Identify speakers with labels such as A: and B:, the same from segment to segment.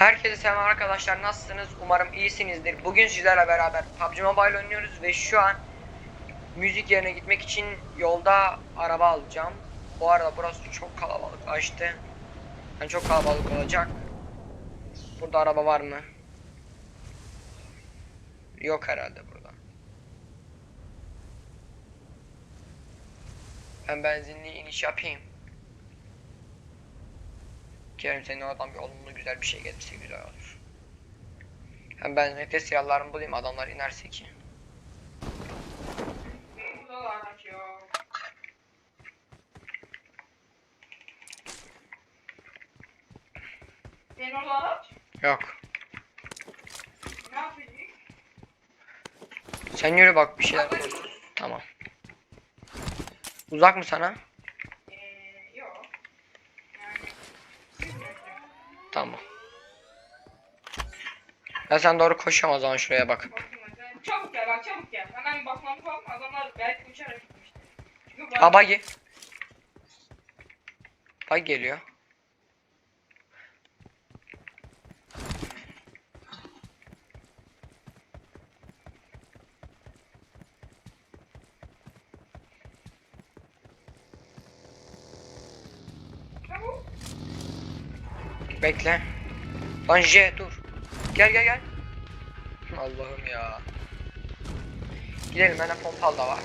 A: Herkese selam arkadaşlar nasılsınız? Umarım iyisinizdir. Bugün sizlerle beraber PUBG Mobile oynuyoruz ve şu an müzik yerine gitmek için yolda araba alacağım. Bu arada burası çok kalabalıklaştı. Yani çok kalabalık olacak. Burada araba var mı? Yok herhalde burada. Ben benzinli iniş yapayım. Kerem senin oradan bir olumlu güzel bir şey gelirse güzel olur. Hem ben nefes silahlarımı bulayım adamlar inerse ki.
B: Senin orada?
A: Yok.
B: Ne yapacak?
A: Sen yürü bak bir şeyler. Tamam. Uzak mı sana?
B: Eee yok. Yani. yüz metre.
A: Tamam. Ben sen doğru koşuyorum o zaman şuraya bak.
B: Çabuk gel bak çabuk gel. Hemen bakmamız lazım. Adamlar belki uçarak gitmiştir. Çünkü
A: Ha buggy. Buggy geliyor. Bekle. Lan J dur. Gel gel gel. Allah'ım ya. Gidelim bende pompal da var.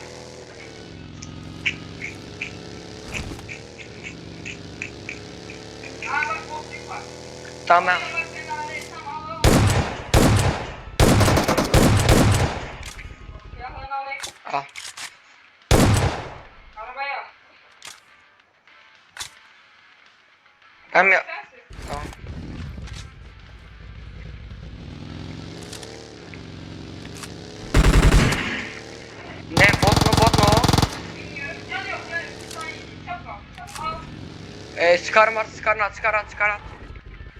A: Tamam
B: al.
A: Ben mi? Ee, Scar'ım var Scar'ını at Scar at Scar at.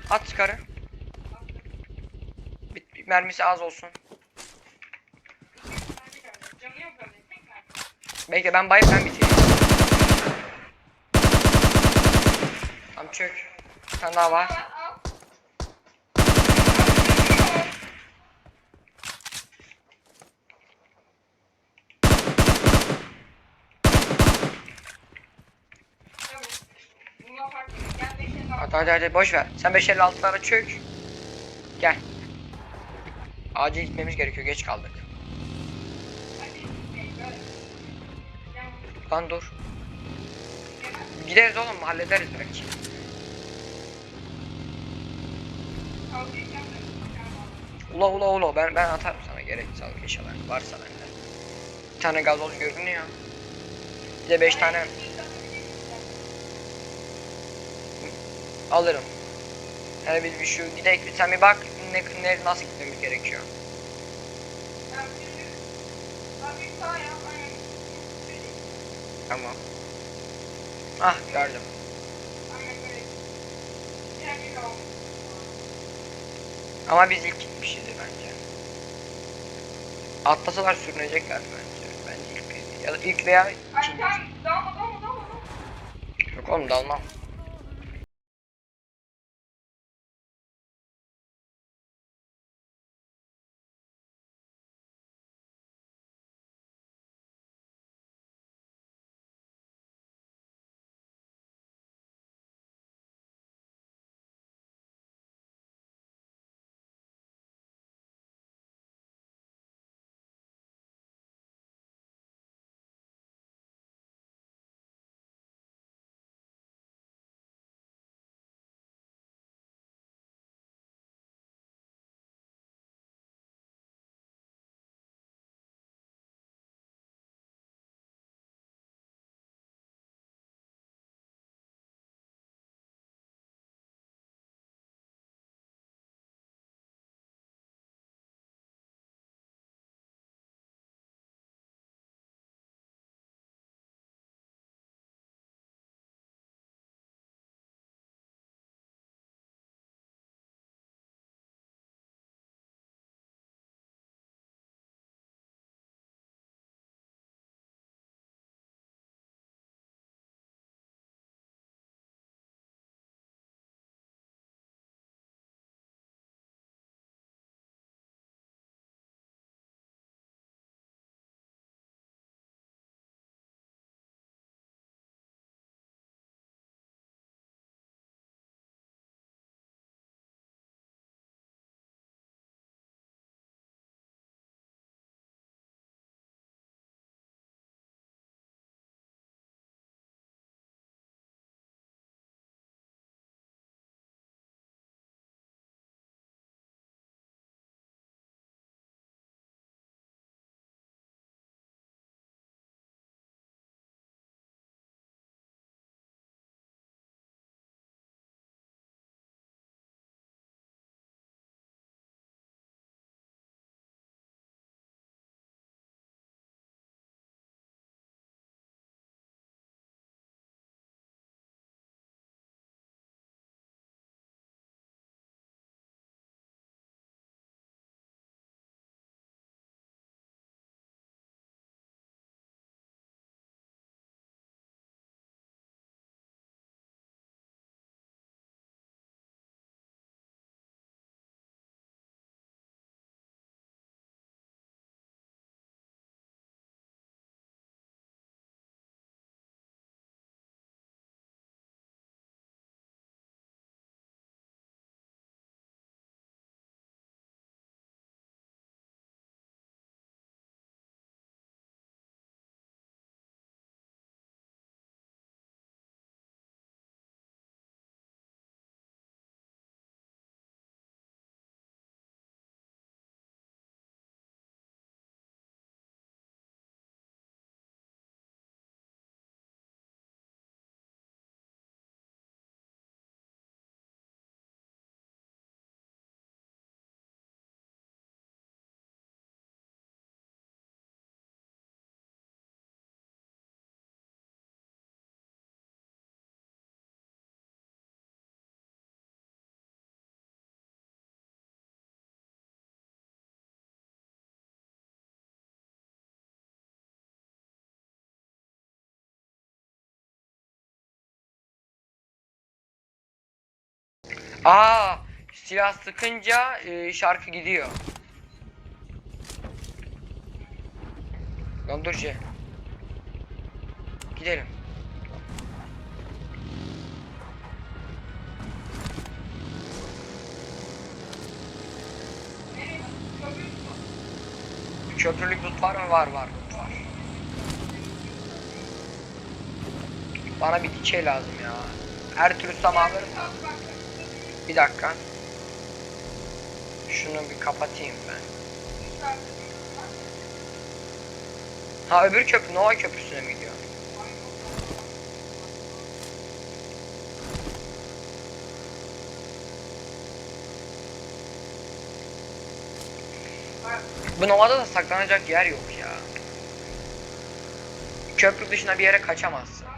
A: At Scar'ı. Mermisi az olsun. Bekle ben bayıp ben bitireyim. Tamam çök. Bir tane daha var.
B: Al, al. Çabuk. Bundan fark yok. Gel beşe bak.
A: Hadi hadi boş ver. Sen 556'lara çök. Gel. Acil gitmemiz gerekiyor geç kaldık. Lan dur. Gideriz oğlum hallederiz belki. Ula ula ula ben ben atarım sana gerek sağlık inşallah varsa bende. Bir tane gazoz görünüyor. Bir de 5 tane alırım. Yani biz bir şu gidelim sen bir bak ne, ne nasıl gitmemiz gerekiyor.
B: Tamam.
A: Ah gördüm. Ama biz ilk gitmişizdir bence. Atlasalar sürünecekler bence. Bence ilk ya da ilk veya ikinci. Yok oğlum dalmam. Aa, silah sıkınca e, şarkı gidiyor. Lan dur şey. Gidelim. Köprülük loot var mı? Var var. var. Bana bir dikey lazım ya. Her türlü alırım. Bir dakika. Şunu bir kapatayım ben. Ha öbür köprü Nova köprüsüne mi gidiyor? Bu Nova'da da saklanacak yer yok ya. Köprü dışına bir yere kaçamazsın.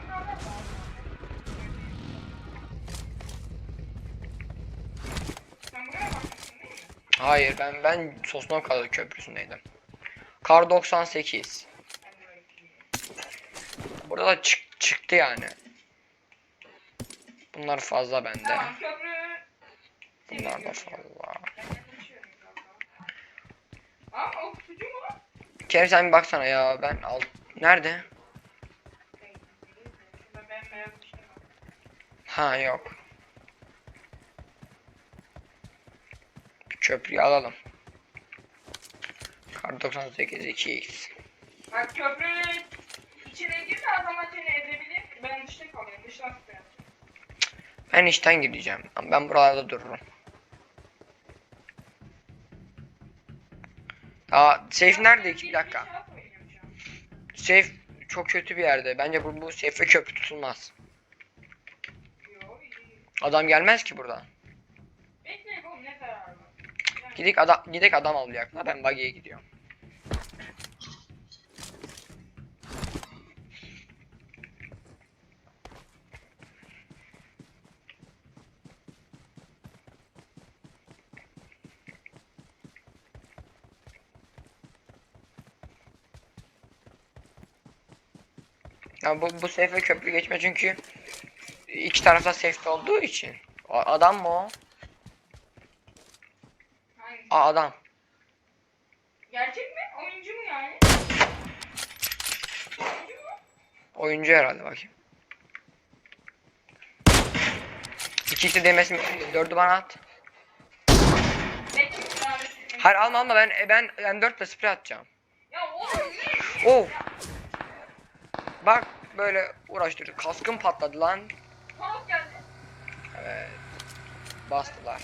A: Hayır ben ben Sosnovka köprüsündeydim. Kar 98.
B: Ben de öyle düşünüyorum.
A: Burada da çık çıktı yani. Bunlar fazla bende. Bunlar da fazla. Kerim sen bir baksana ya ben al. Nerede?
B: Şey.
A: Ha yok. Köprüyü alalım. Kar 98 2x.
B: Bak köprü içine girse adam seni edebilir. Ben dışta kalıyorum. Dıştan tutuyorum.
A: Ben işten gideceğim. Ben buralarda dururum. Aa safe nerede ki? Bir dakika. Safe çok kötü bir yerde. Bence bu, bu safe ve köprü tutulmaz. Adam gelmez ki buradan.
B: Bekle oğlum ne zararı var?
A: Gidik adam gidek adam avlayacaklar. Ben buggy'e gidiyorum. Ya bu bu safe köprü geçme çünkü iki tarafta safe olduğu için. Adam mı o? Aa adam.
B: Gerçek mi? Oyuncu mu yani? Oyuncu mu?
A: Oyuncu herhalde bakayım. İki ikisi demesi dördü bana at. Hayır alma alma ben ben M4 ile sprey atacağım.
B: Ya oğlum ne?
A: Oh. Bak böyle uğraştırdı. Kaskım patladı lan. Evet. Bastılar.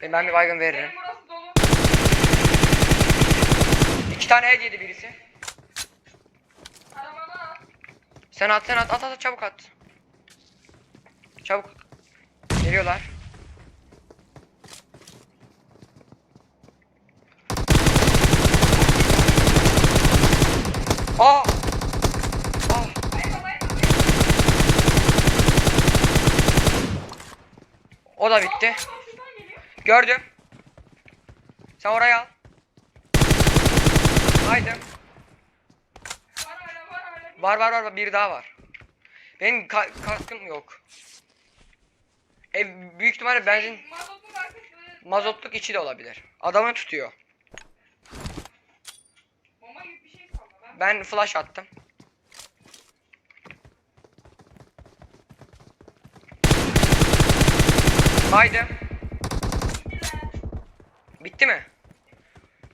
A: Ben, ben bir baygın veririm.
B: Benim burası dolu.
A: İki tane head yedi birisi.
B: Arabana at.
A: Sen at sen at at at çabuk at. Çabuk. Geliyorlar. Aa! Ah!
B: Bayma bayma.
A: O da bitti. Gördüm. Sen oraya al. Haydi.
B: Var var.
A: Var var bir daha var. Benim ka kaskım yok. Ev büyük ihtimalle benzin mazotluk içi de olabilir. Adamı tutuyor.
B: Şey.
A: Ben flash attım. Haydi. Bitti mi?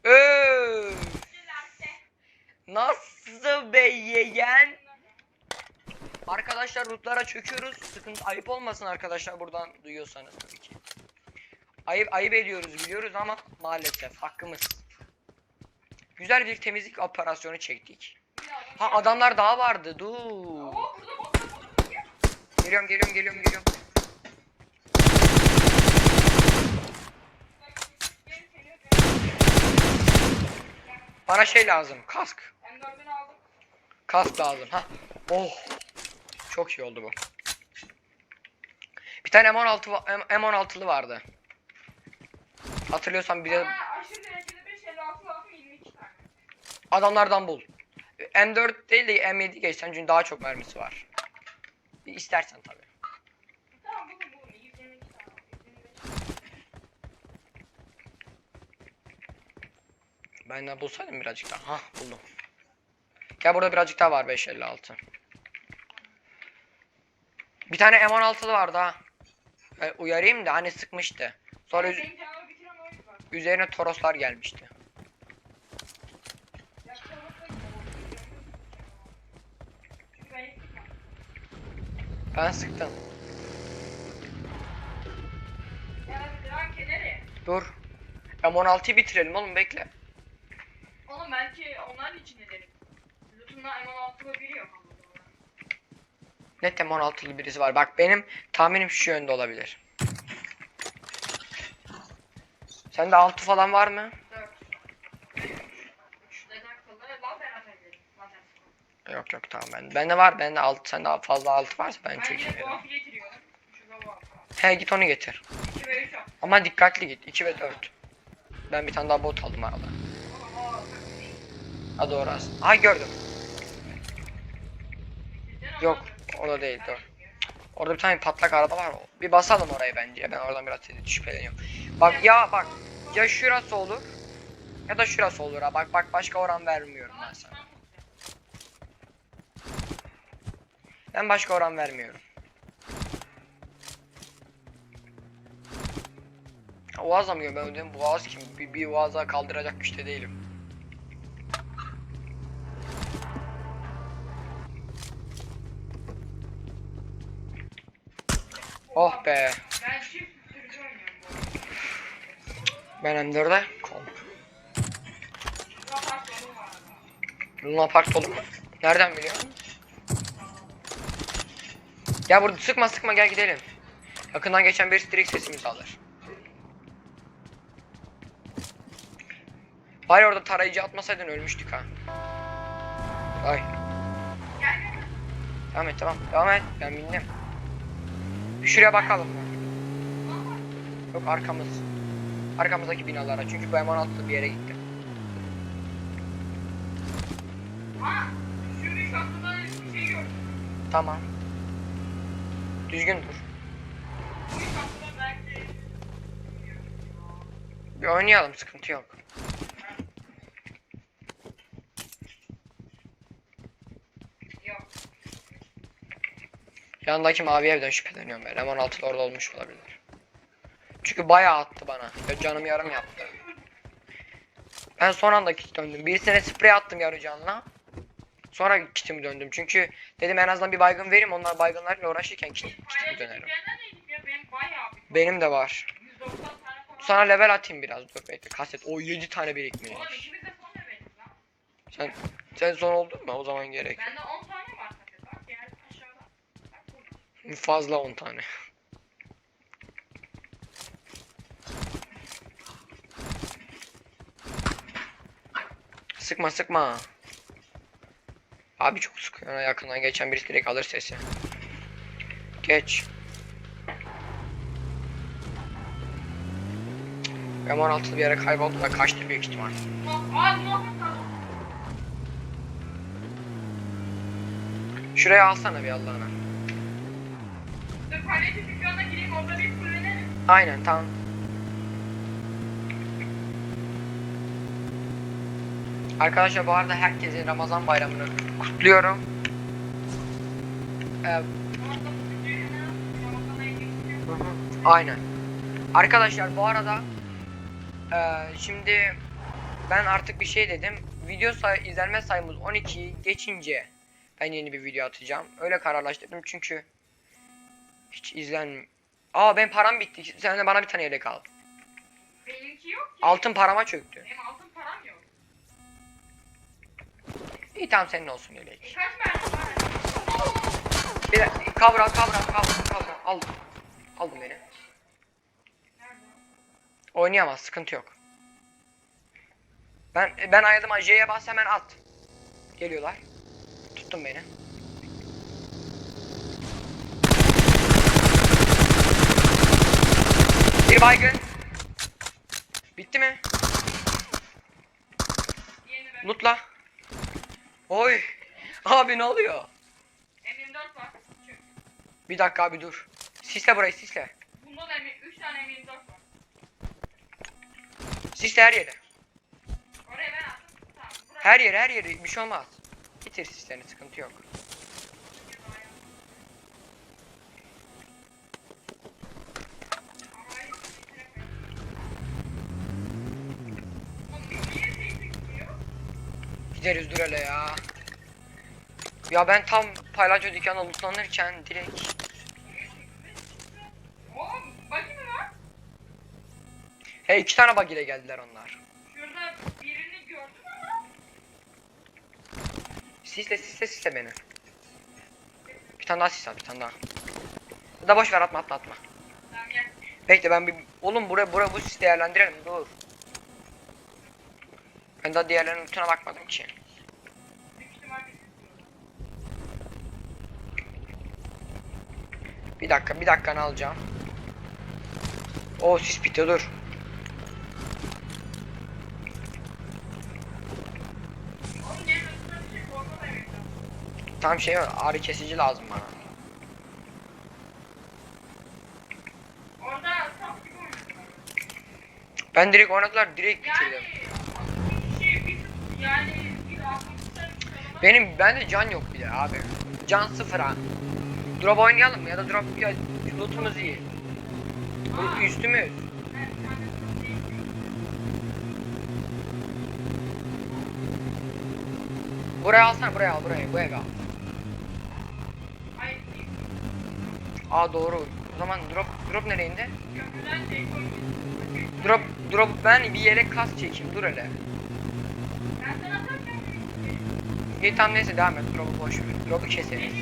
A: Öf. Nasıl be yeğen? Arkadaşlar rootlara çöküyoruz. Sıkıntı ayıp olmasın arkadaşlar buradan duyuyorsanız tabii ki. Ayıp ayıp ediyoruz biliyoruz ama maalesef hakkımız. Güzel bir temizlik operasyonu çektik. Ha adamlar daha vardı. Dur. Geliyorum geliyorum geliyorum geliyorum.
B: Gel, geliyor, geliyor.
A: Bana şey lazım. Kask.
B: M4'ünü aldım.
A: Kask lazım. Ha. Oh. Çok iyi oldu bu. Bir tane M16 va- M- M16'lı vardı. Hatırlıyorsan bir de
B: Bana aşırı derecede 5 56 lazım 22 tane.
A: adamlardan bul. M4 değil de M7 geçsen çünkü daha çok mermisi var. İstersen tabii. Ben de bulsaydım birazcık daha. Hah buldum. Gel burada birazcık daha var 556. Bir tane M16'lı vardı ha. Ben uyarayım da hani sıkmıştı. Sonra üz- üzerine Toroslar gelmişti.
B: Ben
A: sıktım.
B: Ya?
A: Dur. M16'yı bitirelim oğlum bekle.
B: Oğlum belki onların için edelim. Lütfun'da M16'lı biri yok ama. doğru.
A: Net M16'lı birisi var. Bak benim tahminim şu yönde olabilir. Sende 6 falan var mı?
B: Dört. Üç neden akıllı? Lazer atabilirim. Lazer sıkıntı.
A: Yok yok tamam ben. Bende var. Bende 6 sende daha fazla 6 varsa ben
B: Ben yine getiriyorum. Şurada buff var.
A: He git onu getir.
B: 2 ve 3 yap.
A: Ama dikkatli git. 2 ve 4. Ben bir tane daha bot aldım arada. Ha doğru aslında. Ha gördüm. Yok
B: dur.
A: orada değil dur. Orada bir tane patlak araba var. Bir basalım oraya bence. Ben oradan biraz şüpheleniyorum. Bak ya bak. Ya şurası olur. Ya da şurası olur ha. Bak bak başka oran vermiyorum ben sana. Ben başka oran vermiyorum. Boğaz da mı? Ben ödüm boğaz kim? Bir, bir boğaza kaldıracak güçte değilim. Oh be.
B: Ben
A: M4'e kom. Luna Park dolu mu? Nereden biliyorsun? Gel burada sıkma sıkma gel gidelim. Yakından geçen birisi direkt sesimizi alır. Hayır orada tarayıcı atmasaydın ölmüştük ha. Ay. Devam et tamam. Devam et. Ben bindim. Şuraya bakalım. Yok arkamız. Arkamızdaki binalara. Çünkü bu M16'lı bir yere gitti. Tamam. Düzgün dur. Bir oynayalım sıkıntı. Yok. Yanındaki mavi evden şüpheleniyorum ben. M16'lı orada olmuş olabilir. Çünkü bayağı attı bana. Ya canım yarım yaptı. Ben son anda kit döndüm. Birisine sprey attım yarı canla. Sonra kitimi döndüm. Çünkü dedim en azından bir baygın vereyim. Onlar baygınlarla uğraşırken kit, kitimi dönerim.
B: Benim
A: de var.
B: 190 tane falan.
A: Sana level atayım biraz. Dur bekle. Kaset. O 7 tane birikmiş.
B: De.
A: Sen sen son oldun mu? O zaman gerek. yok.
B: Bende 10 tane var kaset. Bak gel aşağıda. Bak burada.
A: Fazla 10 tane. Sıkma sıkma. Abi çok sıkıyor. Yakından geçen birisi direkt alır sesi. Geç. M16'lı bir yere kayboldu da kaçtı büyük ihtimal. Şuraya alsana bir Allah'ına.
B: Paylaşım dükkanına gireyim orada bir fullenelim.
A: Aynen tamam. Arkadaşlar bu arada herkesin Ramazan bayramını kutluyorum. Ee, Aynen. Arkadaşlar bu arada eee, şimdi ben artık bir şey dedim. Video say izlenme sayımız 12'yi geçince ben yeni bir video atacağım. Öyle kararlaştırdım çünkü hiç izlen Aa benim param bitti. Sen de bana bir tane yelek al.
B: Benimki yok ki.
A: Altın parama çöktü.
B: Benim altın param yok.
A: İyi tamam senin olsun yelek.
B: E kaç mermi var?
A: Bir dakika, kavra kavra kavra kavra aldım. Aldım beni. Oynayamaz sıkıntı yok. Ben ben ayırdım J'ye bas hemen at. Geliyorlar. Tuttum beni. Baygın. Bitti mi? Lootla. Oy. Abi ne oluyor?
B: M24 var. Çık.
A: Bir dakika abi dur. Sisle burayı sisle.
B: Bunda da emin, 3 tane emin var.
A: Sisle her yere.
B: Oraya ben attım. Tamam.
A: Her yere her yere bir şey olmaz. Bitir sislerini sıkıntı yok. Gideriz dur hele ya. Ya ben tam paylancı dükkanı lootlanırken direkt
B: Oğlum bakayım mı lan?
A: He iki tane bug ile geldiler onlar.
B: Şurada birini gördüm ama.
A: Sisle sisle sisle beni. Bir tane daha sis al bir tane daha. Ya da boş ver atma atma atma.
B: Tamam gel.
A: Bekle ben bir oğlum buraya buraya bu sis değerlendirelim dur. Ben daha diğerlerinin lootuna bakmadım ki.
B: Bir
A: dakika bir dakika ne alacağım. O sis bitiyor dur. Tam şey ağrı kesici lazım bana. Ben direkt oynadılar direkt
B: Yani
A: bitirdim.
B: bir
A: Benim bende can yok bile abi. Can sıfır ha. Drop oynayalım mı ya da drop ya lootumuz iyi. Bu üstümüz. Buraya alsana buraya al buraya bu eve al. Aa doğru. O zaman drop drop nereye indi? Drop drop ben bir yelek kas çekeyim dur hele. İyi tamam neyse devam et drop'u boş ver. Drop'u keseriz.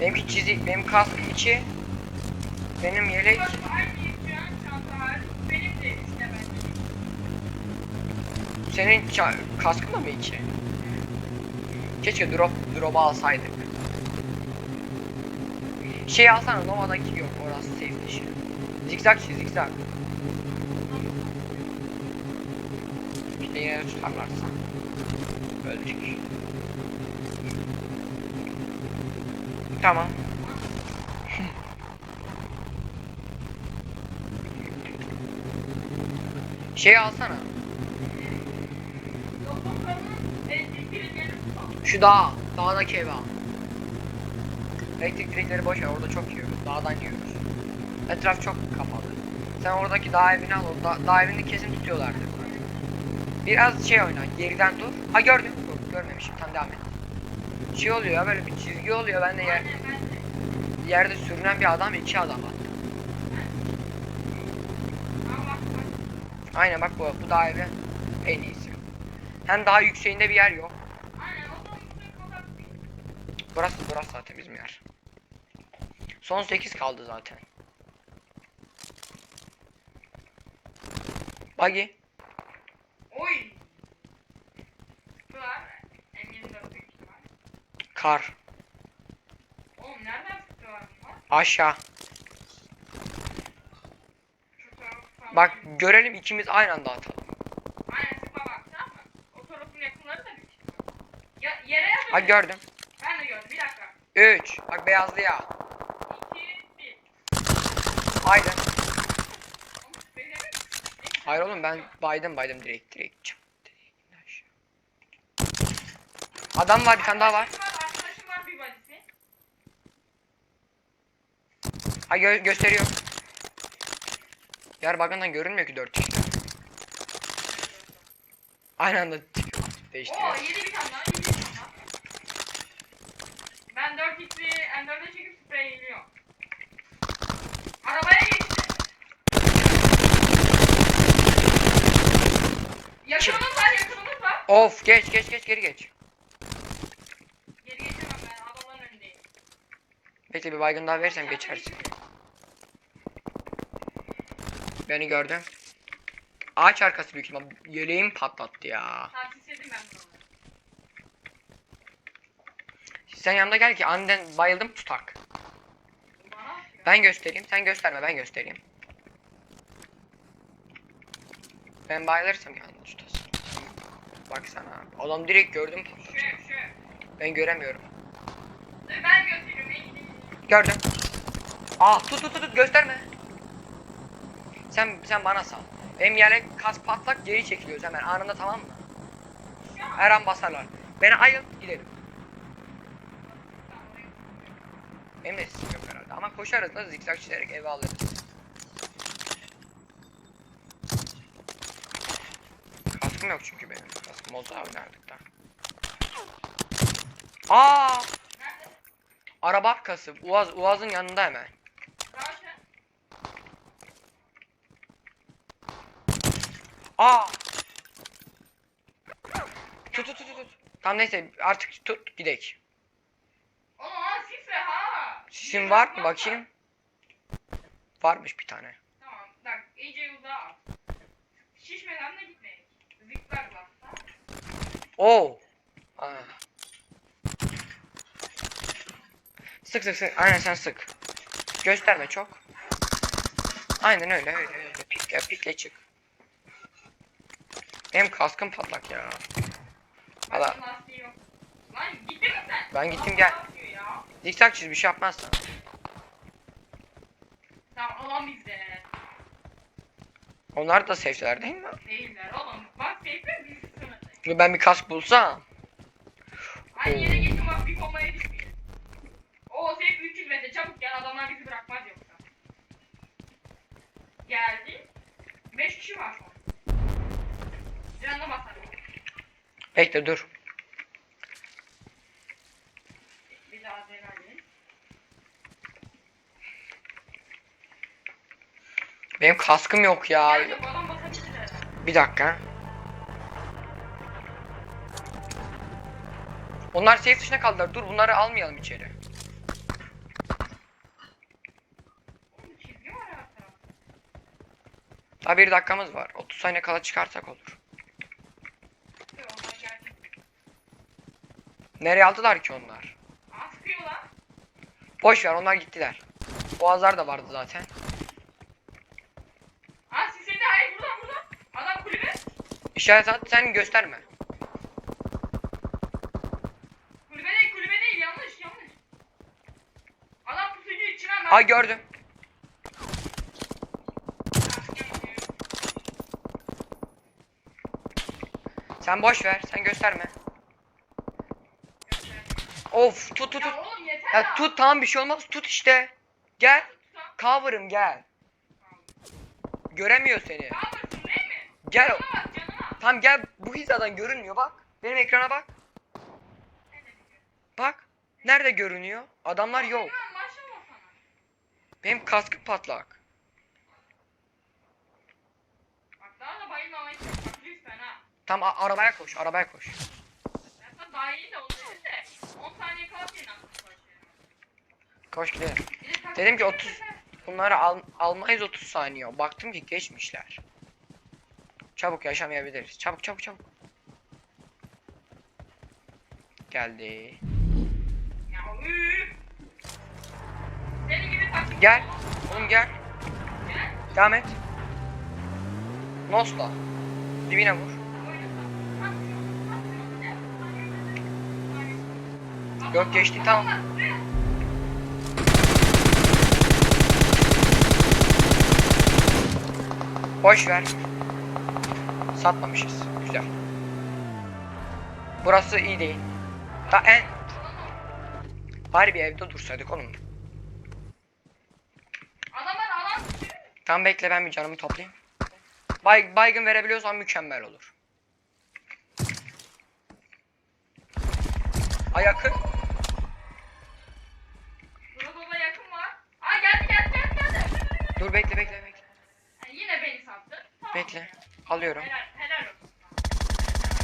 A: Benimki çizik, benim kask içi. Benim yelek. Senin kaskın da mı içi? Keşke drop drop'u alsaydık. Şey alsana Nova'daki yok orası safe dışı. Zikzak çiz zikzak. İşte yine tutarlarsa. Öldük. Tamam. Şey alsana. Şu dağ. Dağdaki evi al. Elektrik direkleri boş ver orada çok yiyoruz. Dağdan yiyoruz. Etraf çok kapalı. Sen oradaki dağ evini al. Da, dağ evini kesin tutuyorlardı. Biraz şey oyna. Geriden dur. Ha gördüm. Görmemişim. Tam devam et. Şey oluyor ya böyle bir çizgi oluyor. Ben de yer, yerde sürünen bir adam iki adam
B: bak.
A: Aynen bak bu, bu evi en iyisi. Hem daha yükseğinde bir yer yok. Burası burası zaten bizim yer. Son 8 kaldı zaten. Buggy.
B: Oy. Bu var. M24 büyük ihtimal.
A: Kar.
B: Oğlum nereden bunlar?
A: Aşağı. Bak görelim ikimiz aynı anda atalım.
B: Aynen sıkma bak tamam mı? O tarafın yakınları da büyük ihtimal. Ya, yere yatıyor.
A: Ha gördüm.
B: Ben de gördüm. Bir dakika.
A: 3. Bak beyazlı ya.
B: 2, 1.
A: Haydi.
B: Oğlum benim
A: Hayır oğlum ben baydım baydım direkt direkt. Çık, direkt aşağı. Adam var bir tane daha var.
B: Arkadaşım var, arkadaşım var bir badisi.
A: Ha gö gösteriyor. Yer bakımdan görünmüyor ki 4 kişi. Aynı anda çıkıyor.
B: Oo
A: Değiştiriyor.
B: yedi bir tane daha, yedi bir tane daha. Ben 4 x'i M4'e çekip spreyleniyorum. Arabaya geçti. Yakınımız var, yakınımız var.
A: Of geç geç geç geri geç.
B: Geri geçemem ben, adamların önündeyim.
A: Bekle bir baygın daha verirsem geçersin. Beni gördü. Ağaç arkası büyük ihtimal. Yeleğim patlattı ya. Sen yanımda gel ki aniden bayıldım tutak. Ben göstereyim sen gösterme ben göstereyim. Ben bayılırsam yanında tutasın. Baksana adam direkt gördüm.
B: Şu, şu.
A: Ben göremiyorum.
B: Ben gösteriyorum.
A: Gördüm. Aa tut tut tut, gösterme. Sen sen bana sal. Benim yere kas patlak geri çekiliyoruz hemen anında tamam mı? Her an basarlar. Beni ayıl gidelim. Benim de sesim yok herhalde ama koşarız da zikzak çizerek eve alırız. Kaskım yok çünkü benim. Kaskım olsa abi nerede? Aa! Araba arkası. Uaz, Uaz'ın yanında hemen. Aa! Tut tut tut tut. Tamam neyse artık tut gidek.
B: Ha sifre ha.
A: Sisin var mı bakayım? Varmış bir tane.
B: Tamam bak iyice uzağa at. Şişmeden de gitmeyin. Zikzakla.
A: Oo. Aa. Sık sık sık. Aynen sen sık. Gösterme çok. Aynen öyle öyle öyle. Pikle pikle çık. Benim kaskım patlak ya.
B: Sen?
A: Ben gittim, gel. zikzak çiz bir şey yapmazsan.
B: Tamam alan bizde.
A: Onlar da safe'ler değil mi?
B: Değiller oğlum. Bak seyfe biz.
A: Şimdi ben bir kask bulsam.
B: Aynı yere geçin bak bir bombaya düşmeyin. O safe 300 metre çabuk gel adamlar bizi bırakmaz yoksa. Geldi. 5 kişi var şu an. Canına.
A: Bekle dur. Benim kaskım yok ya. Bir dakika. Onlar safe dışına kaldılar. Dur bunları almayalım içeri. Daha bir dakikamız var. 30 saniye kala çıkarsak olur.
B: Sıkıyor onlar geldi.
A: Nereye aldılar ki onlar? Boş ver onlar gittiler. Boğazlar da vardı zaten.
B: Aa siz seni hayır buradan buradan. Adam kulübe.
A: İşaret at sen gösterme.
B: Kulübe değil kulübe değil yanlış yanlış. Adam pusucu içine ben.
A: Ay gördüm. Sen boş ver. Sen gösterme. Of tut tut
B: Ya
A: tut.
B: oğlum yeter
A: Ya tut tamam bir şey olmaz. Tut işte. Gel. Cover'ım gel. Göremiyor seni. Gel.
B: Canına bak.
A: Tamam gel. Bu hizadan görünmüyor bak. Benim ekrana bak. Bak. Nerede görünüyor? Adamlar yok. Benim kaskım patlak. Tam arabaya koş. Arabaya koş.
B: Daha iyi de
A: Koş gidelim. Dedim ki
B: yeter.
A: 30 Bunları al, almayız 30 saniye. Baktım ki geçmişler. Çabuk yaşamayabiliriz. Çabuk çabuk çabuk. Geldi. Gel. Oğlum gel.
B: Gel.
A: Devam et. Nosla. Dibine vur. Yok, geçti, tamam. Boş ver. Satmamışız. Güzel. Burası iyi değil. Ha en bari bir evde dursaydık oğlum.
B: Adamlar alan.
A: Tam bekle ben bir canımı toplayayım. Bay, baygın verebiliyorsan mükemmel olur. Ayakı.
B: Burada da yakın var. Aa geldi geldi geldi geldi.
A: Dur bekle bekle bekle.
B: Yani yine beni sattı. Tamam.
A: Bekle. Alıyorum.
B: Helal, helal olsun.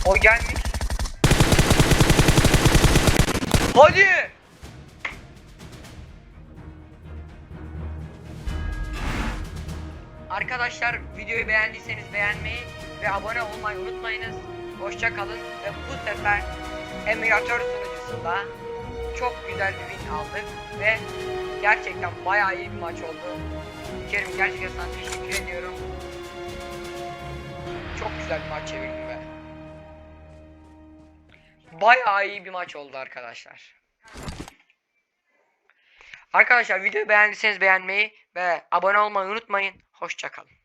A: O gelmiş. Hadi. Arkadaşlar videoyu beğendiyseniz beğenmeyi ve abone olmayı unutmayınız. Hoşça kalın ve bu sefer emülatör sunucusunda çok güzel bir win aldık ve gerçekten bayağı iyi bir maç oldu. Kerim gerçekten sana teşekkür ediyorum. Çok güzel bir maç çevirdim be. Bayağı iyi bir maç oldu arkadaşlar. Arkadaşlar videoyu beğendiyseniz beğenmeyi ve abone olmayı unutmayın. Hoşçakalın.